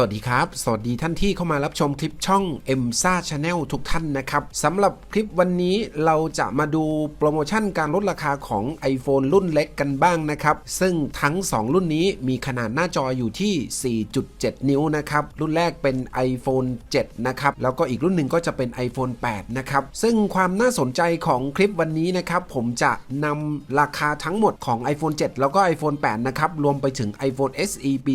สวัสดีครับ สวัสดีท่านที่เข้ามารับชมคลิปช่อง m s a Channel ทุกท่านนะครับสำหรับคลิปวันนี้เราจะมาดูโปรโมชั่นการลดราคาของ iPhone รุ่นเล็กกันบ้างนะครับ ซึ่งทั้ง 2 รุ่นนี้มีขนาดหน้าจออยู่ที่ 4.7 นิ้วนะครับ รุ่นแรกเป็น iPhone 7 นะครับ แล้วก็อีกรุ่นหนึ่งก็จะเป็น iPhone 8 นะครับ ซึ่งความน่าสนใจของคลิปวันนี้นะครับ ผมจะนำราคาทั้งหมดของ iPhone 7 แล้วก็ iPhone 8 นะครับ รวมไปถึง iPhone SE ปี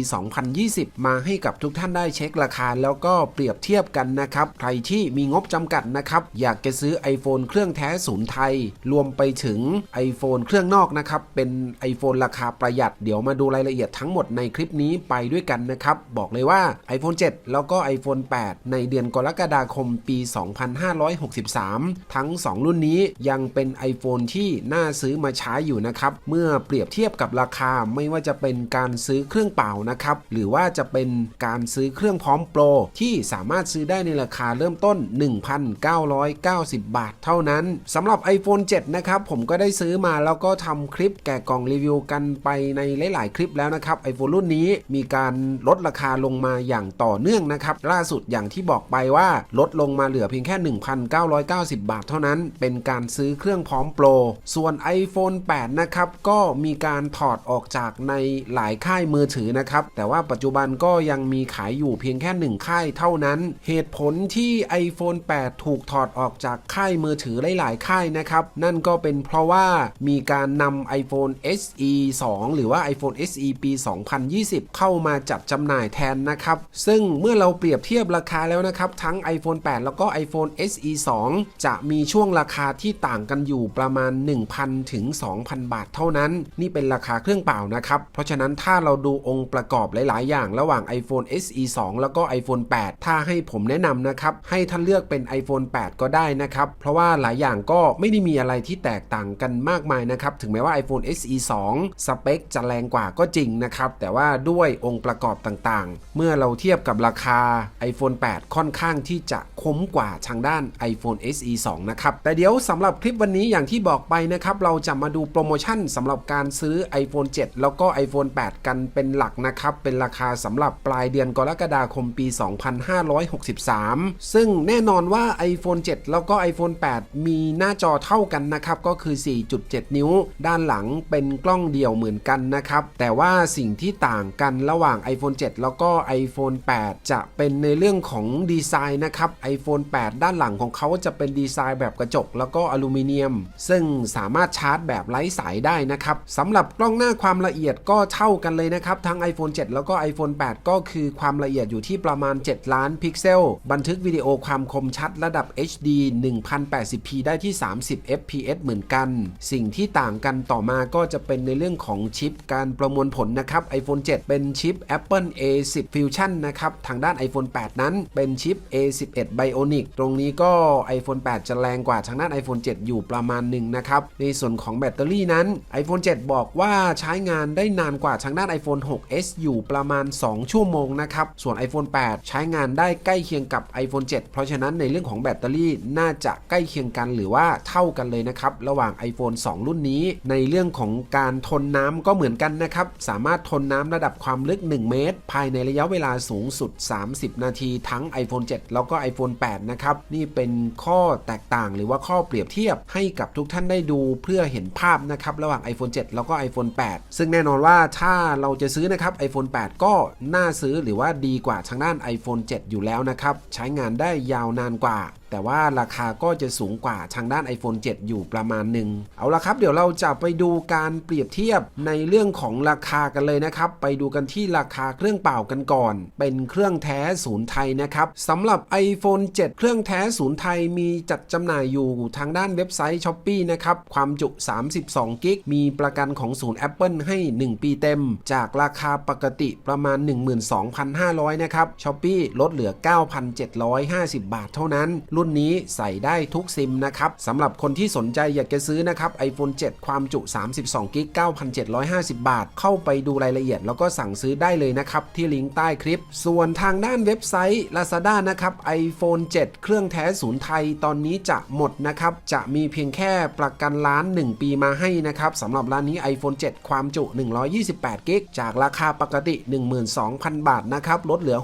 2020 มาให้กับทุกท่านได้เช็คราคาแล้วก็เปรียบเทียบกันนะครับ ใครที่มีงบจำกัดนะครับ อยากจะซื้อ iPhone เครื่องแท้ศูนย์ไทย รวมไปถึง iPhone เครื่องนอกนะครับ เป็น iPhone ราคาประหยัด เดี๋ยวมาดูรายละเอียดทั้งหมดในคลิปนี้ไปด้วยกันนะครับ บอกเลยว่า iPhone 7 แล้วก็ iPhone 8 ในเดือนกรกฎาคมปี 2563 ทั้ง 2 รุ่นนี้ยังเป็น iPhone ที่น่าซื้อมาใช้อยู่นะครับ เมื่อเปรียบเทียบกับราคาไม่ว่าจะเป็นการซื้อเครื่องเปล่านะครับ หรือว่าจะเป็นการซื้อเครื่องพร้อมโปรที่สามารถซื้อได้ในราคาเริ่มต้น 1,990 บาทเท่านั้นสำหรับ iPhone 7 นะครับ ผมก็ได้ซื้อมาแล้วก็ทำคลิปแกะกล่องรีวิวกันไปในหลาย ๆ คลิปแล้วนะครับ iPhone รุ่นนี้มีการลดราคาลงมาอย่างต่อเนื่องนะครับ ล่าสุดอย่างที่บอกไปว่าลดลงมาเหลือเพียงแค่ 1,990 บาทเท่านั้น เป็นการซื้อเครื่องพร้อมโปร ส่วน iPhone 8 นะครับ ก็มีการถอดออกจากในหลายค่ายมือถือนะครับ แต่ว่าปัจจุบันก็ยังมีขายอยู่เพียงแค่ 1 ค่ายเท่านั้น เหตุผลที่ iPhone 8 ถูกถอดออกจากค่ายมือถือหลาย ๆ ค่ายนะครับ นั่นก็เป็นเพราะว่ามีการนำ iPhone SE 2 หรือว่า iPhone SE ปี 2020 เข้ามาจัดจำหน่ายแทนนะครับ ซึ่งเมื่อเราเปรียบเทียบราคาแล้วนะครับ ทั้ง iPhone 8 แล้วก็ iPhone SE 2 จะมีช่วงราคาที่ต่างกันอยู่ประมาณ 1,000 ถึง 2,000 บาทเท่านั้น นี่เป็นราคาเครื่องเปล่านะครับ เพราะฉะนั้นถ้าเราดูองค์ประกอบหลาย ๆ อย่างระหว่าง iPhone SE 2 แล้วก็ iPhone 8 ถ้าให้ผมแนะนำนะครับให้ท่านเลือกเป็น iPhone 8 ก็ได้นะครับ เพราะว่าหลายอย่างก็ไม่ได้มีอะไรที่แตกต่างกันมากมายนะครับ ถึงแม้ว่า iPhone SE 2 สเปคจะแรงกว่าก็จริงนะครับ แต่ว่าด้วยองค์ประกอบต่างๆ เมื่อเราเทียบกับราคา iPhone 8 ค่อนข้างที่จะคุ้มกว่าทางด้าน iPhone SE 2 นะครับ แต่เดี๋ยวสำหรับคลิปวันนี้อย่างที่บอกไปนะครับ เราจะมาดูโปรโมชั่นสำหรับการซื้อ iPhone 7 แล้วก็ iPhone 8 กันเป็นหลักนะครับ เป็นราคาสำหรับปลายเดือนกรกฎาคมปี 2563 ซึ่งแน่นอนว่า iPhone 7 แล้วก็ iPhone 8 มีหน้าจอเท่ากันนะครับ ก็คือ 4.7 นิ้ว ด้านหลังเป็นกล้องเดี่ยวเหมือนกันนะครับ แต่ว่าสิ่งที่ต่างกันระหว่าง iPhone 7 แล้วก็ iPhone 8 จะเป็นในเรื่องของดีไซน์นะครับ iPhone 8 ด้านหลังของเขาจะเป็นดีไซน์แบบกระจก แล้วก็อลูมิเนียม ซึ่งสามารถชาร์จแบบไร้สายได้นะครับสำหรับกล้องหน้าความละเอียดก็เท่ากันเลยนะครับ ทั้ง iPhone 7 แล้วก็ iPhone 8 ก็คือความละเอียดอยู่ที่ประมาณ 7 ล้านพิกเซล บันทึกวิดีโอความคมชัดระดับ HD 1080p ได้ที่ 30 fps เหมือนกัน สิ่งที่ต่างกันต่อมาก็จะเป็นในเรื่องของชิปการประมวลผลนะครับ iPhone 7 เป็นชิป Apple A10 Fusion นะครับ ทางด้าน iPhone 8 นั้นเป็นชิป A11 Bionic ตรงนี้ก็ iPhone 8 จะแรงกว่าทางด้าน iPhone 7 อยู่ประมาณหนึ่งนะครับ ในส่วนของแบตเตอรี่นั้น iPhone 7 บอกว่าใช้งานได้นานกว่าทางด้าน iPhone 6s อยู่ประมาณ 2 ชั่วโมงนะครับ ส่วน iPhone 8 ใช้งานได้ใกล้เคียงกับ iPhone 7 เพราะฉะนั้นในเรื่องของแบตเตอรี่น่าจะใกล้เคียงกันหรือว่าเท่ากันเลยนะครับ ระหว่าง iPhone 2 รุ่นนี้ ในเรื่องของการทนน้ำก็เหมือนกันนะครับ สามารถทนน้ำระดับความลึก 1 เมตร ภายในระยะเวลาสูงสุด 30 นาที ทั้ง iPhone 7 แล้วก็ iPhone 8 นะครับ นี่เป็นข้อแตกต่างหรือว่าข้อเปรียบเทียบให้กับทุกท่านได้ดูเพื่อเห็นภาพนะครับระหว่าง iPhone 7 แล้วก็ iPhone 8 ซึ่งแน่นอนว่าถ้าเราจะซื้อนะครับ iPhone 8 ก็น่าซื้อหรือว่าดีกว่าทางด้าน iPhone 7 อยู่แล้วนะครับ ใช้งานได้ยาวนานกว่า แต่ว่าราคาก็จะสูงกว่าทางด้าน iPhone 7 อยู่ประมาณหนึ่งเอาละครับ เดี๋ยวเราจะไปดูการเปรียบเทียบในเรื่องของราคากันเลยนะครับ ไปดูกันที่ราคาเครื่องเปล่ากันก่อน เป็นเครื่องแท้ศูนย์ไทยนะครับสำหรับ iPhone 7 เครื่องแท้ศูนย์ไทยมีจัดจำหน่ายอยู่ทางด้านเว็บไซต์ s h อ p e e นะครับความจุ 32 กิกมีประกันของศูนย์ Apple ให้ 1 ปีเต็ม จากราคาปกติประมาณ 12,500 นะครับ s h อ p e e ลดเหลือ 9,750 บาทเท่านั้นรุ่นรุ่นนี้ใส่ได้ทุกซิมนะครับสำหรับคนที่สนใจอยากจะซื้อนะครับ iPhone 7 ความจุ 32 g b 9,750 บาท เข้าไปดูรายละเอียด แล้วก็สั่งซื้อได้เลยนะครับที่ลิงก์ใต้คลิป ส่วนทางด้านเว็บไซต์ Lazada นะครับ iPhone 7 เครื่องแท้ศูนย์ไทยตอนนี้จะหมดนะครับจะมีเพียงแค่ประกันร้าน 1 ปีมาให้นะครับสำหรับร้านนี้ iPhone 7 ความจุ 128 g b จากราคาปกติ 12,000 บาทนะครับลดเหลือ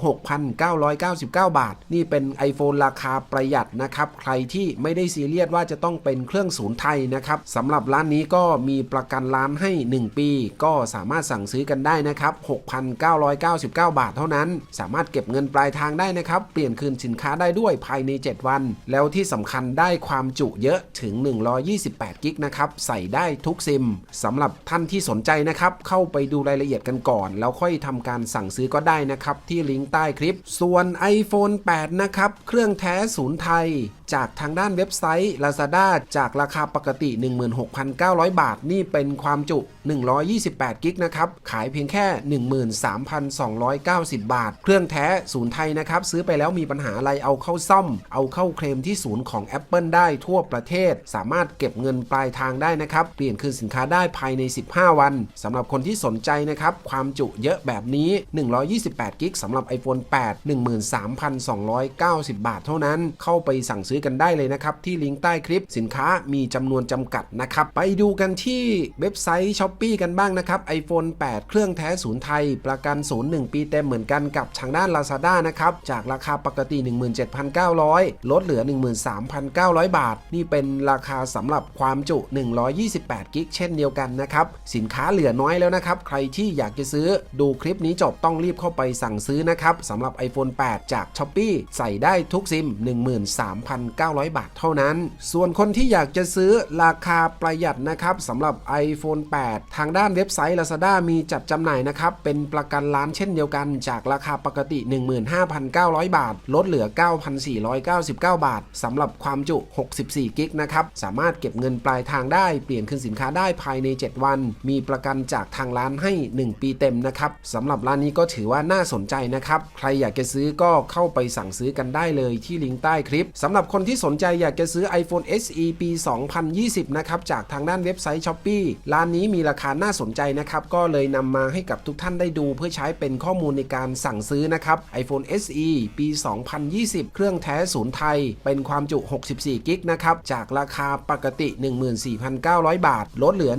6,999 บาท นี่เป็น iPhone ราคาประหยัยัดนะครับ ใครที่ไม่ได้ซีเรียสว่าจะต้องเป็นเครื่องศูนย์ไทยนะครับสำหรับร้านนี้ก็มีประกันร้านให้ 1 ปี ก็สามารถสั่งซื้อกันได้นะครับ 6,999 บาทเท่านั้น สามารถเก็บเงินปลายทางได้นะครับ เปลี่ยนคืนสินค้าได้ด้วยภายใน 7 วัน แล้วที่สำคัญได้ความจุเยอะถึง 128 กิกนะครับ ใส่ได้ทุกซิมสำหรับท่านที่สนใจนะครับ เข้าไปดูรายละเอียดกันก่อน แล้วค่อยทำการสั่งซื้อก็ได้นะครับ ที่ลิงก์ใต้คลิป ส่วน iPhone 8 นะครับ เครื่องแท้ศูนย์ไทย จากทางด้านเว็บไซต์ Lazada จากราคาปกติ 16,900 บาท นี่เป็นความจุ 128 กิกนะครับ ขายเพียงแค่ 13,290 บาท เครื่องแท้ศูนย์ไทยนะครับ ซื้อไปแล้วมีปัญหาอะไรเอาเข้าซ่อม เอาเข้าเคลมที่ศูนย์ของ Apple ได้ทั่วประเทศ สามารถเก็บเงินปลายทางได้นะครับ เปลี่ยนคืนสินค้าได้ภายใน 15 วันสำหรับคนที่สนใจนะครับ ความจุเยอะแบบนี้ 128 กิกสำหรับ iPhone 8 13,290 บาทเท่านั้นเข้าไปสั่งซื้อกันได้เลยนะครับ ที่ลิงก์ใต้คลิปสินค้ามีจำนวนจำกัดนะครับ ไปดูกันที่เว็บไซต์ s h อ p e e กันบ้างนะครับ iPhone 8 เครื่องแท้ศูนย์ไทย ประกันศูนย์1ปีเต็มเหมือนกันกับทางด้าน Lazada นะครับ จากราคาปกติ 17,900 ลดเหลือ 13,900 บาท นี่เป็นราคาสำหรับความจุ 128 กิกเช่นเดียวกันนะครับ สินค้าเหลือน้อยแล้วนะครับ ใครที่อยากจะซื้อดูคลิปนี้จบต้องรีบเข้าไปสั่งซื้อนะครับสำหรับ iPhone 8 จาก s h อ p e e ใส่ได้ทุกซิม13,900 บาทเท่านั้น ส่วนคนที่อยากจะซื้อราคาประหยัดนะครับสำหรับ iPhone 8 ทางด้านเว็บไซต์ Lazada มีจัดจำหน่ายนะครับ เป็นประกันร้านเช่นเดียวกัน จากราคาปกติ 15,900 บาท ลดเหลือ 9,499 บาทสำหรับความจุ 64 กิกนะครับ สามารถเก็บเงินปลายทางได้ เปลี่ยนคืนสินค้าได้ภายใน 7 วัน มีประกันจากทางร้านให้ 1 ปีเต็มนะครับสำหรับร้านนี้ก็ถือว่าน่าสนใจนะครับ ใครอยากจะซื้อก็เข้าไปสั่งซื้อกันได้เลยที่ลิงก์ใต้คลิปสำหรับคนที่สนใจอยากจะซื้อ iPhone SE ปี 2020 นะครับจากทางด้านเว็บไซต์ s h อ p e e ร้านนี้มีราคาน่าสนใจนะครับก็เลยนำมาให้กับทุกท่านได้ดู เพื่อใช้เป็นข้อมูลในการสั่งซื้อนะครับ iPhone SE ปี 2020 เครื่องแท้ศูนย์ไทย เป็นความจุ 64 กิกนะครับจากราคาปกติ 14,900 บาท ลดเหลือ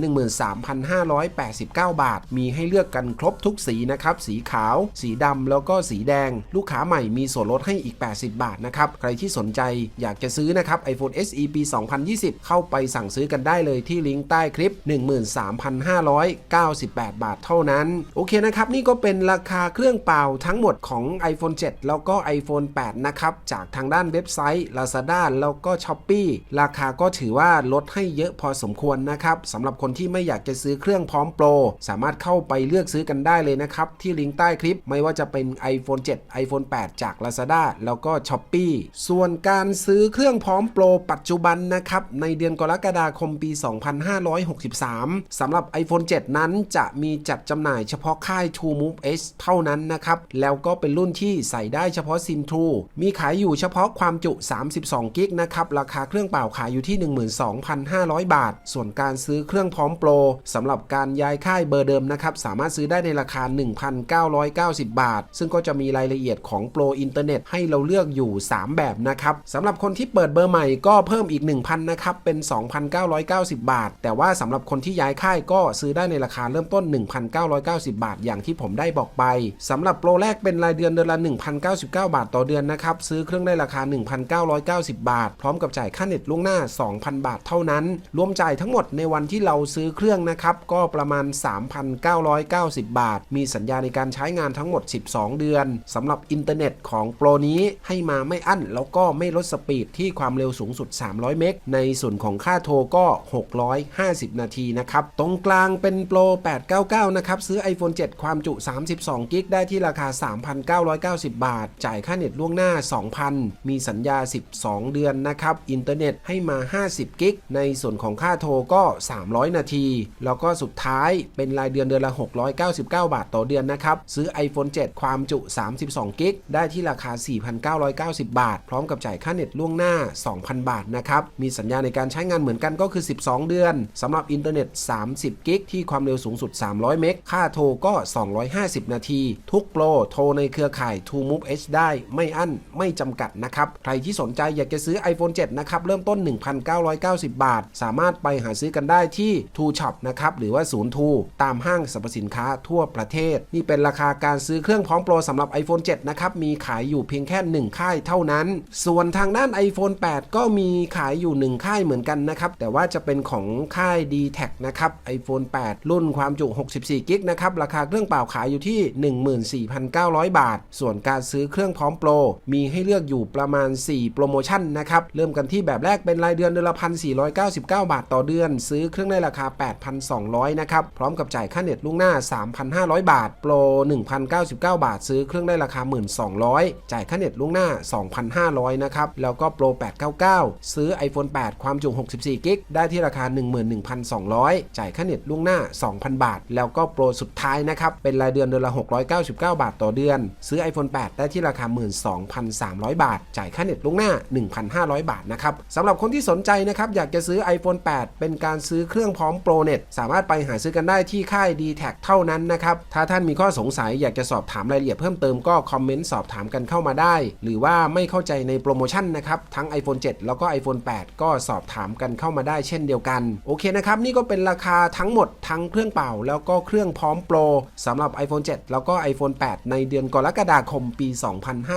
13,589 บาท มีให้เลือกกันครบทุกสีนะครับสีขาว สีดำแล้วก็สีแดง ลูกค้าใหม่มีส่วนลดให้อีก 80 บาทนะครับใครที่สนใจอยากจะซื้อนะครับ iPhone SE ปี 2020 เข้าไปสั่งซื้อกันได้เลยที่ลิงก์ใต้คลิป 13,598 บาทเท่านั้น โอเคนะครับ นี่ก็เป็นราคาเครื่องเปล่าทั้งหมดของ iPhone 7 แล้วก็ iPhone 8 นะครับ จากทางด้านเว็บไซต์ Lazada แล้วก็ s h อ p e e ราคาก็ถือว่าลดให้เยอะพอสมควรนะครับสำหรับคนที่ไม่อยากจะซื้อเครื่องพร้อมโปร สามารถเข้าไปเลือกซื้อกันได้เลยนะครับ ที่ลิงก์ใต้คลิปไม่ว่าจะเป็น iPhone 7 iPhone 8 จาก Lazada แล้วก็ s h อ p e e ส่วนการซื้อเครื่องพร้อมโปรปัจจุบันนะครับ ในเดือนกรกฎาคมปี 2563สำหรับ iPhone 7 นั้นจะมีจัดจำหน่ายเฉพาะค่าย True Move S เท่านั้นนะครับ แล้วก็เป็นรุ่นที่ใส่ได้เฉพาะซิม True มีขายอยู่เฉพาะความจุ 32 กิกนะครับ ราคาเครื่องเปล่าขายอยู่ที่ 12,500 บาท ส่วนการซื้อเครื่องพร้อมโปรสำหรับการย้ายค่ายเบอร์เดิมนะครับสามารถซื้อได้ในราคา 1,990 บาท ซึ่งก็จะมีรายละเอียดของโปรอินเทอร์เน็ตให้เราเลือกอยู่ 3 แบบนะครับสำหรับคนที่เปิดเบอร์ใหม่ก็เพิ่มอีก 1,000นะครับเป็น 2,990 บาท แต่ว่าสำหรับคนที่ย้ายค่ายก็ซื้อได้ในราคาเริ่มต้น 1,990 บาท อย่างที่ผมได้บอกไปสำหรับโปรแรกเป็นรายเดือนเดือนละ 1,099 บาทต่อเดือนนะครับซื้อเครื่องได้ราคา 1,990 บาท พร้อมกับจ่ายค่าเน็ตล่วงหน้า 2,000 บาทเท่านั้น รวมจ่ายทั้งหมดในวันที่เราซื้อเครื่องนะครับก็ประมาณ 3,990 บาท มีสัญญาในการใช้งานทั้งหมด 12 เดือนสำหรับอินเทอร์เน็ตของโปรนี้ให้มาไม่อั้นแล้วก็ไม่ไม่ลดสปีดที่ความเร็วสูงสุด 300 เมก ในส่วนของค่าโทรก็ 650 นาทีนะครับ ตรงกลางเป็นโปร 899 นะครับ ซื้อ iPhone 7 ความจุ 32 กิก ได้ที่ราคา 3,990 บาท จ่ายค่าเน็ตล่วงหน้า 2,000 มีสัญญา 12 เดือนนะครับ อินเทอร์เน็ตให้มา 50 กิก ในส่วนของค่าโทรก็ 300 นาที แล้วก็สุดท้ายเป็นรายเดือนเดือนละ 699 บาทต่อเดือนนะครับ ซื้อ iPhone 7 ความจุ 32 กิก ได้ที่ราคา 4,990 บาท พร้อมกับจ่ายค่าเน็ตล่วงหน้า 2,000 บาทนะครับ มีสัญญาในการใช้งานเหมือนกันก็คือ 12 เดือนสำหรับอินเทอร์เน็ต 30 กิกที่ความเร็วสูงสุด 300 เมก ค่าโทรก็ 250 นาที ทุกโปรโทรในเครือข่าย True Move H ได้ไม่อั้นไม่จำกัดนะครับ ใครที่สนใจอยากจะซื้อ iPhone 7 นะครับ เริ่มต้น 1,990 บาท สามารถไปหาซื้อกันได้ที่ True Shop นะครับหรือว่าศูนย์ทูตามห้างสรรพสินค้าทั่วประเทศ นี่เป็นราคาการซื้อเครื่องพร้อมโปรสำหรับ iPhone 7 นะครับ มีขายอยู่เพียงแค่ 1 ค่ายเท่านั้น ส่่วนทางด้าน iPhone 8 ก็มีขายอยู่ 1 ค่ายเหมือนกันนะครับ แต่ว่าจะเป็นของค่าย d t แทนะครับ iPhone 8 รุ่นความจุ 64กิกนะครับ ราคาเครื่องเปล่าขายอยู่ที่ 14,900 บาท ส่วนการซื้อเครื่องพร้อมโปร มีให้เลือกอยู่ประมาณ 4 โปรโมชั่นนะครับ เริ่มกันที่แบบแรกเป็นรายเดือนเดือนละ 1,499 บาทต่อเดือน ซื้อเครื่องในราคา 8,200 นะครับ พร้อมกับจ่ายค่าเน็ตล่วงหน้า 3,500 บาท โปร 1,099 บาท ซื้อเครื่องได้ราคา 1,200 จ่ายค่าเน็ตล่วงหน้า 2,500นะครับ แล้วก็โปร899 ซื้อ iPhone 8 ความจุ 64 กิกได้ที่ราคา 11,200 จ่ายค่าเน็ตล่วงหน้า 2,000 บาท แล้วก็โปรสุดท้ายนะครับ เป็นรายเดือนเดือนละ 699 บาทต่อเดือน ซื้อ iPhone 8 ได้ที่ราคา 12,300 บาท จ่ายค่าเน็ตล่วงหน้า 1,500 บาทนะครับสำหรับคนที่สนใจนะครับอยากจะซื้อ iPhone 8 เป็นการซื้อเครื่องพร้อมโปรเน็ตสามารถไปหาซื้อกันได้ที่ค่าย d t แทเท่านั้นนะครับถ้าท่านมีข้อสงสัยอยากจะสอบถามรายละเอียดเพิ่มเติมก็คอมเมนต์สอบถามกันเข้ามาได้ หรือว่าไม่เข้าใจในโปรโมชั่นนะครับ ทั้ง iPhone 7 แล้วก็ iPhone 8 ก็สอบถามกันเข้ามาได้เช่นเดียวกัน โอเคนะครับ นี่ก็เป็นราคาทั้งหมดทั้งเครื่องเป่า แล้วก็เครื่องพร้อมโปรสำหรับ iPhone 7 แล้วก็ iPhone 8 ในเดือนกรกฎาคมปี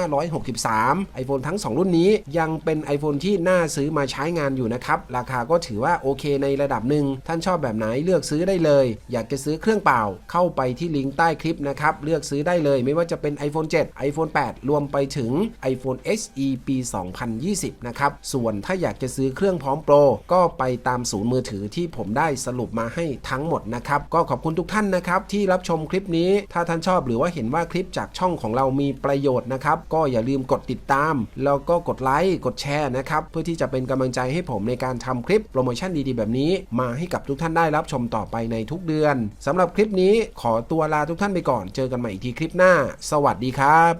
2563 iPhone ทั้ง 2 รุ่นนี้ยังเป็น iPhone ที่น่าซื้อมาใช้งานอยู่นะครับ ราคาก็ถือว่าโอเคในระดับหนึ่ง ท่านชอบแบบไหนเลือกซื้อได้เลย อยากจะซื้อเครื่องเป่า เข้าไปที่ลิงก์ใต้คลิปนะครับ เลือกซื้อได้เลย ไม่ว่าจะเป็น iPhone 7 iPhone 8 รวมไปถึง iPhone SE ปี2020 นะครับ ส่วนถ้าอยากจะซื้อเครื่องพร้อมโปร ก็ไปตามศูนย์มือถือที่ผมได้สรุปมาให้ทั้งหมดนะครับ ก็ขอบคุณทุกท่านนะครับ ที่รับชมคลิปนี้ ถ้าท่านชอบหรือว่าเห็นว่าคลิปจากช่องของเรามีประโยชน์นะครับ ก็อย่าลืมกดติดตาม แล้วก็กดไลค์ กดแชร์นะครับ เพื่อที่จะเป็นกำลังใจให้ผมในการทำคลิปโปรโมชั่นดีๆ แบบนี้ มาให้กับทุกท่านได้รับชมต่อไปในทุกเดือนสำหรับคลิปนี้ขอตัวลาทุกท่านไปก่อน เจอกันใหม่อีกทีคลิปหน้า สวัสดีครับ